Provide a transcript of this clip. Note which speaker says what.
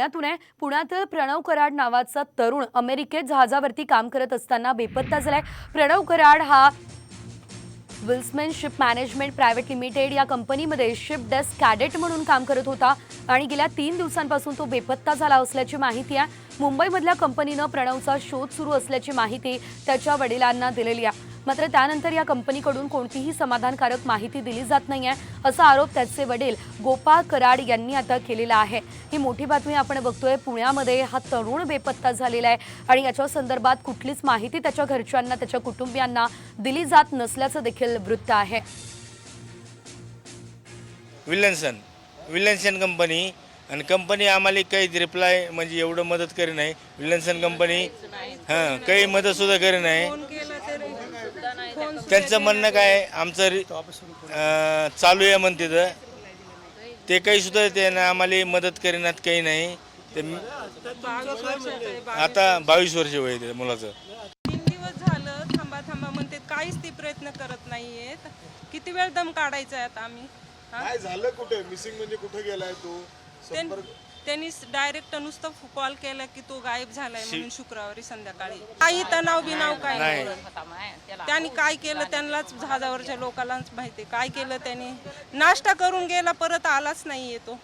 Speaker 1: पुण्यातून आहे. पुण्यातील प्रणव कराड नावाचा तरुण अमेरिकेत जहाजावरती काम करत असताना बेपत्ता झालाय. प्रणव कराड हा Wilhelmsen ship management private limited या कंपनीमध्ये शिप डेस्क कॅडेट म्हणून काम करत होता आणि गेल्या तीन दिवसांपासून तो बेपत्ता झाला असल्याची माहिती आहे. मुंबईमधल्या कंपनीनं प्रणवचा शोध सुरू असल्याची माहिती त्याच्या वडिलांना दिलेली आहे. मात्र त्यानंतर या कंपनीकडून कोणतीही समाधानकारक माहिती दिली जात नाही आहे असा आरोप त्याचे वडील गोपाळ कराड यांनी आता केलेला आहे. ही मोठी बातमी आपण बघतोय पुण्यामध्ये हा तरुण बेपत्ता झालेला आहे आणि याच्या संदर्भात कुठलीच माहिती त्याच्या घरच्यांना त्याच्या कुटुंबियांना दिली जात नसल्याचं देखील वृत्त आहे.
Speaker 2: विल्यन्सन विल्यन्सन कंपनी आणि कंपनी आम्हाला काही रिप्लाय म्हणजे एवढं मदत करी नाही. विल्यन्सन कंपनी हां काही मदतसुद्धा करी नाही. त्यांचं म्हणणं काय आमचं रि- अं, चालू आहे म्हणते तर. ते काही सुद्धा ते ना आम्हाला मदत करीनात काही नाही. ते म- आता बावीस वर्ष वय आहे त्या मुलाचं.
Speaker 3: तीन दिवस झालं थांबा थांबा म्हणते काहीच ते प्रयत्न करत नाहीयेत. किती वेळ दम काढायचा आहे आता आम्ही? हा?
Speaker 4: काय झालं कुठे? मिसिंग म्हणजे कुठे गेलाय तू?
Speaker 3: त्यां- त्यांनी डायरेक्ट नुसतं कॉल केला की तो गायब झालाय म्हणून शुक्रवारी संध्याकाळी. काही तणाव बिनाव काय नाही. त्यांनी काय केलं त्यांनाच जहाजावरच्या लोकांनाच माहिती काय केलं त्यांनी? नाश्ता करून गेला परत आलाच नाही येतो